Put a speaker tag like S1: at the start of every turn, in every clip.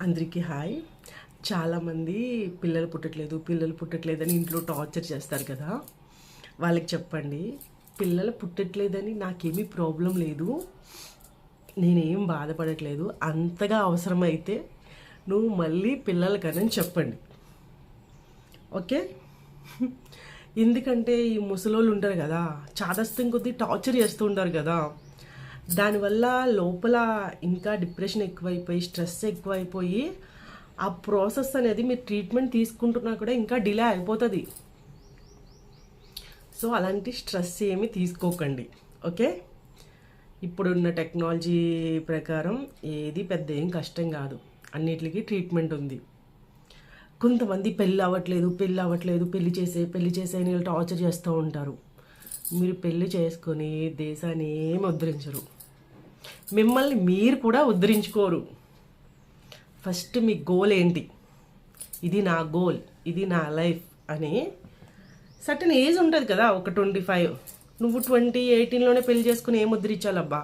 S1: అందరికీ హాయ్. చాలామంది పిల్లలు పుట్టట్లేదు పిల్లలు పుట్టట్లేదని ఇంట్లో టార్చర్ చేస్తారు కదా. వాళ్ళకి చెప్పండి పిల్లలు పుట్టట్లేదని నాకేమీ ప్రాబ్లం లేదు నేనేం బాధపడట్లేదు అంతగా అవసరమైతే నువ్వు మళ్ళీ పిల్లలకనని చెప్పండి. ఓకే? ఎందుకంటే ఈ ముసలోళ్ళు ఉంటారు కదా చాదస్తం కొద్దీ టార్చర్ చేస్తూ ఉంటారు కదా. దానివల్ల లోపల ఇంకా డిప్రెషన్ ఎక్కువైపోయి స్ట్రెస్ ఎక్కువైపోయి ఆ ప్రాసెస్ అనేది మీరు ట్రీట్మెంట్ తీసుకుంటున్నా కూడా ఇంకా డిలే అయిపోతుంది. సో అలాంటి స్ట్రెస్ ఏమి తీసుకోకండి. ఓకే? ఇప్పుడున్న టెక్నాలజీ ప్రకారం ఏది పెద్ద ఏం కష్టం కాదు. అన్నిటికీ ట్రీట్మెంట్ ఉంది. కొంతమంది పెళ్ళి అవ్వట్లేదు పెళ్ళి అవ్వట్లేదు పెళ్ళి చేసే పెళ్ళి చేసే టార్చర్ చేస్తూ ఉంటారు. మీరు పెళ్ళి చేసుకొని దేశాన్ని ఏమి ఉద్ధరించరు. మిమ్మల్ని మీరు కూడా ఉద్ధరించుకోరు. ఫస్ట్ మీ గోల్ ఏంటి? ఇది నా గోల్ ఇది నా లైఫ్ అని సర్టన్ ఏజ్ ఉంటుంది కదా ఒక ట్వంటీ ఫైవ్ నువ్వు ట్వంటీ ఎయిటీన్లోనే పెళ్ళి చేసుకుని ఏం ఉద్ధరించాలబ్బా?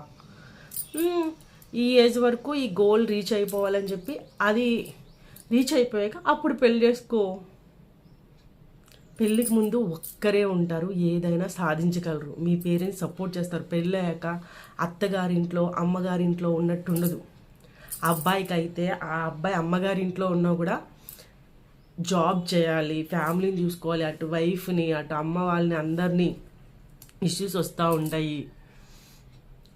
S1: ఈ ఏజ్ వరకు ఈ గోల్ రీచ్ అయిపోవాలని చెప్పి అది రీచ్ అయిపోయాక అప్పుడు పెళ్ళి చేసుకో. పెళ్ళికి ముందు ఒక్కరే ఉంటారు ఏదైనా సాధించగలరు. మీ పేరెంట్స్ సపోర్ట్ చేస్తారు. పెళ్ళయ్యాక అత్తగారింట్లో అమ్మగారింట్లో ఉన్నట్టు ఉండదు అబ్బాయికి అయితే ఆ అబ్బాయి అమ్మగారింట్లో ఉన్నా కూడా జాబ్ చేయాలి ఫ్యామిలీని చూసుకోవాలి అటు వైఫ్ని అటు అమ్మ వాళ్ళని అందరినీ ఇష్యూస్ వస్తూ ఉంటాయి.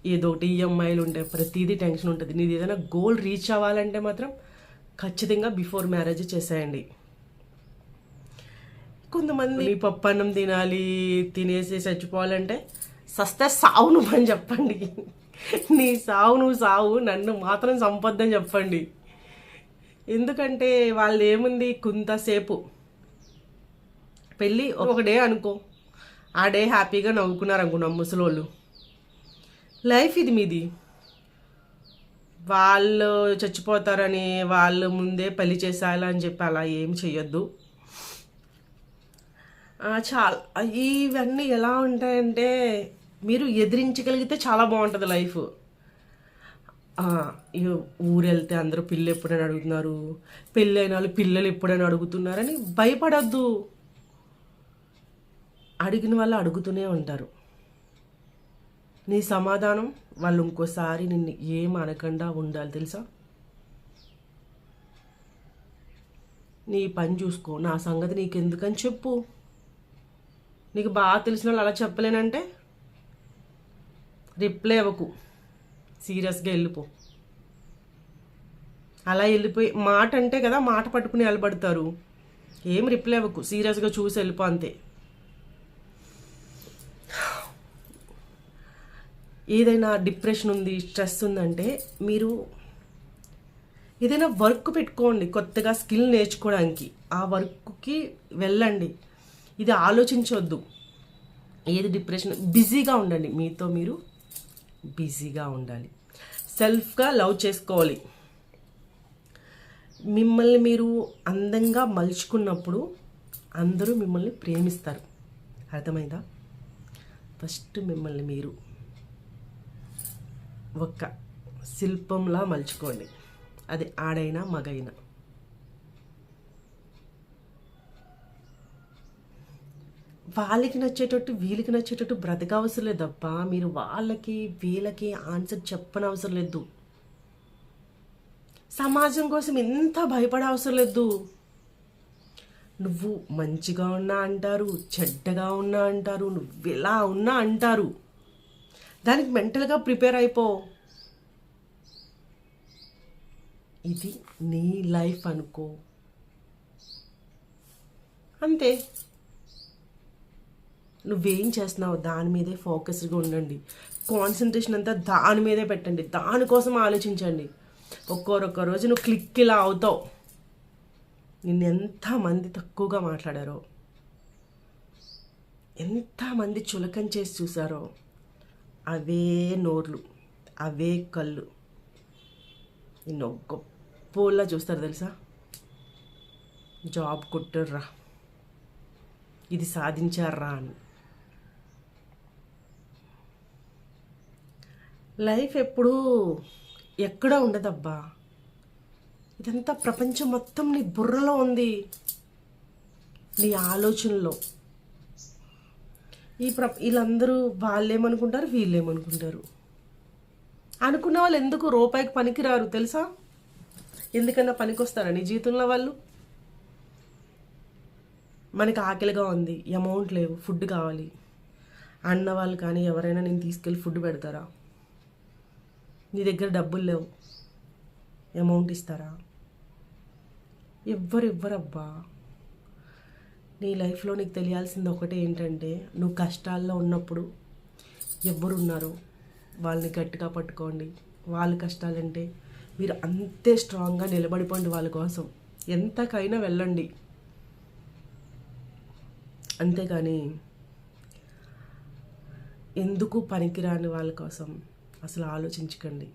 S1: ఏదో ఒకటి ఈఎంఐలు ఉంటాయి ప్రతిదీ టెన్షన్ ఉంటుంది. నీది ఏదైనా గోల్ రీచ్ అవ్వాలంటే మాత్రం ఖచ్చితంగా బిఫోర్ మ్యారేజ్ చేసేయండి. కొంతమంది నీ పప్పు అన్నం తినాలి తినేసి చచ్చిపోవాలంటే సస్తే సావు నువ్వు అని చెప్పండి. నీ సావు నువ్వు సావు నన్ను మాత్రం సంపొద్దని చెప్పండి. ఎందుకంటే వాళ్ళు ఏముంది కొంతసేపు. పెళ్ళి ఒక డే అనుకో. ఆ డే హ్యాపీగా నవ్వుకున్నారు అనుకున్నాం ముసలోళ్ళు. లైఫ్ ఇది మీది. వాళ్ళు చచ్చిపోతారని వాళ్ళు ముందే పెళ్ళి చేసేయాలని చెప్పి అలా ఏం చెయ్యొద్దు ఆ, చాలా ఇవన్నీ ఎలా ఉంటాయంటే మీరు ఎదిరించగలిగితే చాలా బాగుంటుంది లైఫ్. ఊరు వెళ్తే అందరూ పిల్లలు ఎప్పుడైనా అడుగుతున్నారు పెళ్ళైన వాళ్ళు పిల్లలు ఎప్పుడైనా అడుగుతున్నారని భయపడద్దు. అడిగిన వాళ్ళు అడుగుతూనే ఉంటారు. నీ సమాధానం వాళ్ళు ఇంకోసారి నిన్ను ఏం అనకుండా ఉండాలి తెలుసా? నీ పని చూసుకో నా సంగతి నీకెందుకని చెప్పు. నీకు బాగా తెలిసిన వాళ్ళు అలా చెప్పలేనంటే రిప్లై ఇవ్వకు. సీరియస్గా వెళ్ళిపో. అలా వెళ్ళిపోయి మాట అంటే కదా మాట పట్టుకుని వెళ్ళబడతారు ఏం రిప్లై ఇవ్వకు. సీరియస్గా చూసి వెళ్ళిపో అంతే. ఏదైనా డిప్రెషన్ ఉంది స్ట్రెస్ ఉందంటే మీరు ఏదైనా వర్క్ పెట్టుకోండి కొత్తగా స్కిల్ నేర్చుకోవడానికి. ఆ వర్క్కి వెళ్ళండి. ఇది ఆలోచించవద్దు ఏది డిప్రెషన్ బిజీగా ఉండండి. మీతో మీరు బిజీగా ఉండాలి. సెల్ఫ్గా లవ్ చేసుకోవాలి. మిమ్మల్ని మీరు అందంగా మలుచుకున్నప్పుడు అందరూ మిమ్మల్ని ప్రేమిస్తారు. అర్థమైందా? ఫస్ట్ మిమ్మల్ని మీరు ఒక శిల్పంలా మలుచుకోండి. అది ఆడైనా మగైనా. వాళ్ళకి నచ్చేటట్టు వీళ్ళకి నచ్చేటట్టు బ్రతకవసరం లేదబ్బా. మీరు వాళ్ళకి వీళ్ళకి ఆన్సర్ చెప్పనవసరం లేదు. సమాజం కోసం ఎంత భయపడే అవసరం లేదు. నువ్వు మంచిగా ఉన్నా అంటారు చెడ్డగా ఉన్నా అంటారు నువ్వు ఎలా ఉన్నా అంటారు. దానికి మెంటల్గా ప్రిపేర్ అయిపో. ఇది నీ లైఫ్ అనుకో. అంతే. నువ్వేం చేస్తున్నావు దాని మీదే ఫోకస్గా ఉండండి. కాన్సన్ట్రేషన్ అంతా దాని మీదే పెట్టండి. దానికోసం ఆలోచించండి. ఒక్కొరొక్క రోజు నువ్వు క్లిక్ ఇలా అవుతావు. నిన్ను ఎంతమంది తక్కువగా మాట్లాడారో. ఎంతమంది చులకం చేసి చూసారో. అవే నోర్లు అవే కళ్ళు. నిన్ను గొప్పలా చూస్తారు తెలుసా? జాబ్ కొట్టర్రా. ఇది సాధించారా అని. లైఫ్ ఎప్పుడూ ఎక్కడో ఉండదబ్బా. ఇదంతా ప్రపంచం మొత్తం నీ బుర్రలో ఉంది. నీ ఆలోచనలో. ఈ ప్ర వీళ్ళందరూ వాళ్ళేమనుకుంటారు వీళ్ళేమనుకుంటారు. అనుకున్న వాళ్ళు ఎందుకు రూపాయికి పనికిరారు తెలుసా? ఎందుకన్నా పనికొస్తారా నీ జీవితంలో వాళ్ళు? మనకి ఆకలిగా ఉంది అమౌంట్ లేవు ఫుడ్ కావాలి. అన్న వాళ్ళు కానీ ఎవరైనా నేను తీసుకెళ్ళి ఫుడ్ పెడతారా? నీ దగ్గర డబ్బులు లేవు. అమౌంట్ ఇస్తారా? ఎవ్వరు ఇవ్వరబ్బా. నీ లైఫ్లో నీకు తెలియాల్సింది ఒకటే ఏంటంటే నువ్వు కష్టాల్లో ఉన్నప్పుడు ఎవరున్నారు వాళ్ళని గట్టిగా పట్టుకోండి. వాళ్ళ కష్టాలంటే మీరు అంతే స్ట్రాంగ్గా నిలబడిపోండి వాళ్ళ కోసం. ఎంతకైనా వెళ్ళండి. అంతేగాని ఎందుకు పనికిరాని వాళ్ళ కోసం? అసలు ఆలోచించకండి.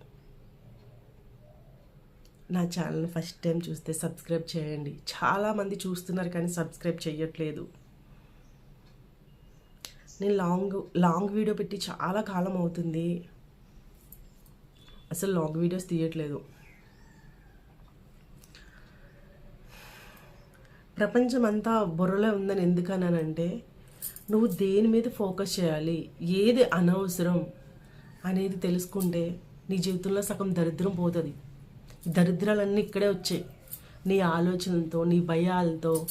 S1: నా ఛానల్ ఫస్ట్ టైం చూస్తే సబ్స్క్రైబ్ చేయండి. చాలామంది చూస్తున్నారు కానీ సబ్స్క్రైబ్ చేయట్లేదు నేను లాంగ్ లాంగ్ వీడియో పెట్టి చాలా కాలం అవుతుంది. అసలు లాంగ్ వీడియోస్ తీయట్లేదు. ప్రపంచం అంతా బుర్రలో ఉందని ఎందుకన్నానంటే నువ్వు దేని మీద ఫోకస్ చేయాలి? ఏది అనవసరం? అనేది తెలుసుకుంటే నీ జీవితంలో సగం దరిద్రం పోతుంది. దరిద్రాలన్నీ ఇక్కడే వచ్చాయి. నీ ఆలోచనలతో నీ భయాలతో.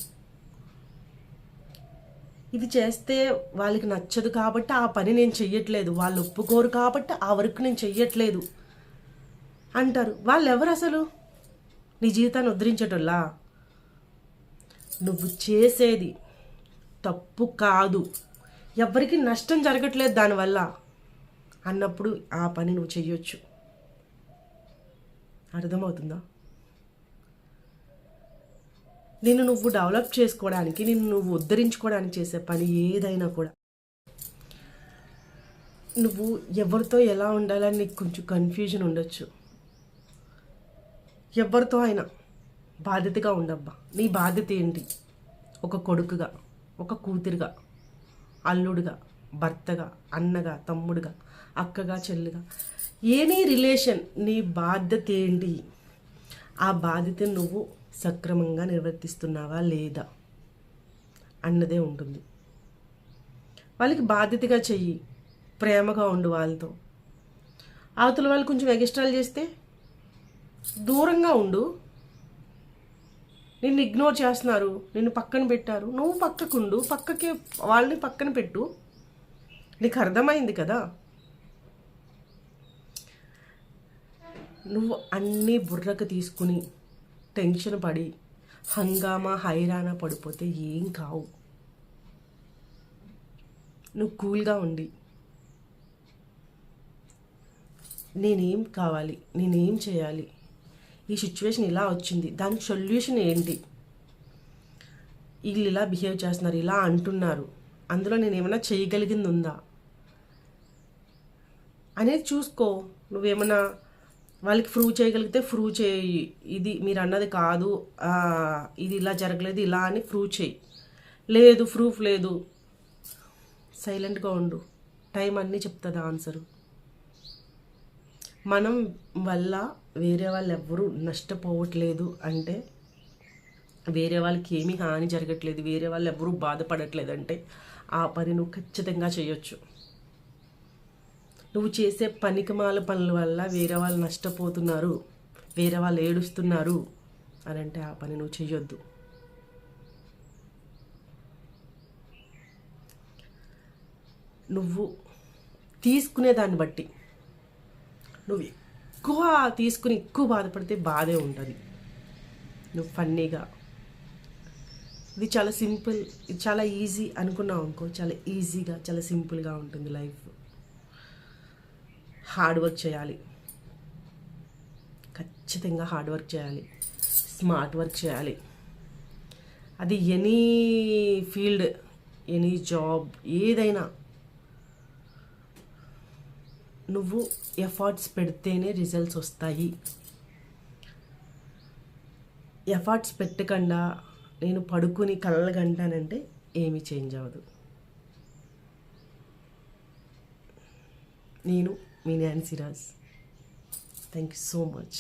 S1: ఇది చేస్తే వాళ్ళకి నచ్చదు కాబట్టి ఆ పని నేను చెయ్యట్లేదు. వాళ్ళు ఒప్పుకోరు కాబట్టి ఆ వర్క్ నేను చెయ్యట్లేదు అంటారు. వాళ్ళు ఎవరు అసలు? నీ జీవితాన్ని ఉద్ధరించటల్లా నువ్వు చేసేది తప్పు కాదు. ఎవరికి నష్టం జరగట్లేదు దానివల్ల. అన్నప్పుడు ఆ పని నువ్వు చెయ్యొచ్చు. అర్థమవుతుందా? నిన్ను నువ్వు డెవలప్ చేసుకోవడానికి నిన్ను నువ్వు ఉద్ధరించుకోవడానికి చేసే పని ఏదైనా కూడా. నువ్వు ఎవరితో ఎలా ఉండాలని నీకు కొంచెం కన్ఫ్యూజన్ ఉండొచ్చు. ఎవరితో అయినా బాధ్యతగా ఉండబ్బా. నీ బాధ్యత ఏంటి? ఒక కొడుకుగా ఒక కూతురుగా అల్లుడుగా భర్తగా అన్నగా తమ్ముడుగా. అక్కగా చెల్లిగా. ఏనీ రిలేషన్ నీ బాధ్యత ఏంటి? ఆ బాధ్యత నువ్వు సక్రమంగా నిర్వర్తిస్తున్నావా లేదా అన్నదే ఉంటుంది. వాళ్ళకి బాధ్యతగా చెయ్యి ప్రేమగా ఉండు వాళ్ళతో. అవతల వాళ్ళు కొంచెం ఎగస్ట్రాలు చేస్తే దూరంగా ఉండు. నిన్ను ఇగ్నోర్ చేస్తున్నారు నిన్ను పక్కన పెట్టారు. నువ్వు పక్కకుండు పక్కకి వాళ్ళని పక్కన పెట్టు. నీకు అర్థమైంది కదా? నువ్వు అన్నీ బుర్రకు తీసుకుని టెన్షన్ పడి హంగామా హైరాణ పడిపోతే ఏం కావు. నువ్వు కూల్గా ఉండి. నేనేం కావాలి? నేనేం చేయాలి? ఈ సిచ్యువేషన్ ఇలా వచ్చింది. దానికి సొల్యూషన్ ఏంటి? వీళ్ళు ఇలా బిహేవ్ చేస్తున్నారు ఇలా అంటున్నారు. అందులో నేను ఏమైనా చేయగలిగింది ఉందా? అనేది చూసుకో. నువ్వేమైనా వాళ్ళకి ప్రూవ్ చేయగలిగితే ప్రూవ్ చేయి. ఇది మీరు అన్నది కాదు. ఇది ఇలా జరగలేదు ఇలా అని ప్రూవ్ చేయి. లేదు ప్రూఫ్ లేదు. సైలెంట్గా ఉండు. టైం అన్నీ చెప్తుంది ఆన్సరు. మనం వల్ల వేరే వాళ్ళు ఎవ్వరూ నష్టపోవట్లేదు అంటే వేరే వాళ్ళకి ఏమీ హాని జరగట్లేదు వేరే వాళ్ళు ఎవరూ బాధపడట్లేదు అంటే ఆ పని నువ్వు ఖచ్చితంగా చేయొచ్చు. నువ్వు చేసే పనికిమాల పనుల వల్ల వేరే వాళ్ళు నష్టపోతున్నారు. వేరే వాళ్ళు ఏడుస్తున్నారు అని అంటే ఆ పని నువ్వు చేయొద్దు నువ్వు తీసుకునే దాన్ని బట్టి నువ్వు ఎక్కువ తీసుకుని ఎక్కువ బాధపడితే బాధే ఉంటుంది. నువ్వు ఫన్నీగా. ఇది చాలా సింపుల్ ఇది చాలా ఈజీ అనుకున్నావు అనుకో చాలా ఈజీగా చాలా సింపుల్గా ఉంటుంది లైఫ్. హార్డ్ వర్క్ చేయాలి. ఖచ్చితంగా హార్డ్ వర్క్ చేయాలి. స్మార్ట్ వర్క్ చేయాలి. అది ఎనీ ఫీల్డ్ ఎనీ జాబ్ ఏదైనా. నువ్వు ఎఫర్ట్స్ పెడితేనే రిజల్ట్స్ వస్తాయి. ఎఫర్ట్స్ పెట్టకుండా నేను పడుకుని కళ్ళగంటానంటే ఏమీ చేంజ్ అవ్వదు. నేను మీ Nancy Raj thank you so much